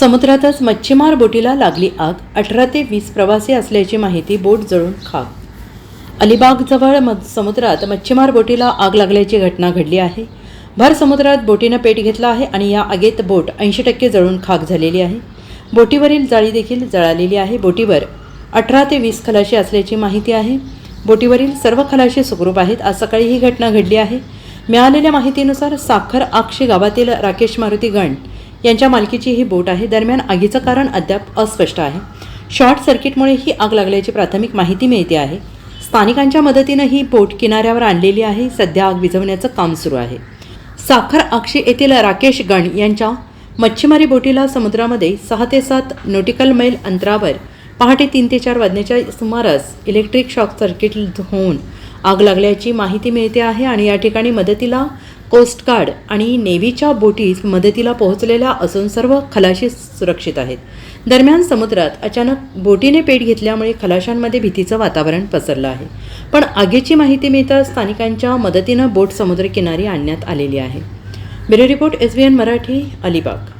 समुद्रातच मच्छीमार बोटीला लागली आग. अठरा ते वीस प्रवासी असल्याची माहिती बोट जळून खाक. अलिबागजवळ म समुद्रात मच्छीमार बोटीला आग लागल्याची घटना घडली आहे. भर समुद्रात बोटीनं पेट घेतला आहे आणि या आगेत बोट ऐंशी टक्के जळून खाक झालेली आहे. बोटीवरील जाळी देखील जळालेली आहे. बोटीवर अठरा ते वीस खलाशी असल्याची माहिती आहे. बोटीवरील सर्व खलाशी सुखरूप आहेत आज सकाळी ही घटना घडली आहे. मिळालेल्या माहितीनुसार साखर आक्षी गावातील राकेश मारुती गण यांच्या मालकीची ही बोट आहे. दरम्यान आगीचं कारण अद्याप अस्पष्ट आहे. शॉर्ट सर्किटमुळे ही आग लागल्याची प्राथमिक माहिती मिळते आहे. स्थानिकांच्या मदतीनं ही बोट किनाऱ्यावर आणलेली आहे. सध्या आग विझवण्याचं काम सुरू आहे. साखर आक्षी येथील राकेश गण यांच्या मच्छीमारी बोटीला समुद्रामध्ये सहा ते सात नोटिकल मैल अंतरावर पहाटे तीन ते चार वाजण्याच्या सुमारास इलेक्ट्रिक शॉक सर्किट होऊन आग लागल्याची माहिती मिळते आहे आणि या ठिकाणी मदतीला कोस्टगार्ड आणि नेव्हीच्या बोटीस मदतीला पोहोचलेल्या असून सर्व खलाशी सुरक्षित आहेत. दरम्यान समुद्रात अचानक बोटीने पेट घेतल्यामुळे खलाशांमध्ये भीतीचं वातावरण पसरलं आहे. पण आगीची माहिती मिळताच स्थानिकांच्या मदतीनं बोट समुद्रकिनारी आणण्यात आलेली आहे. Bureau report S B N Marathi Alibag.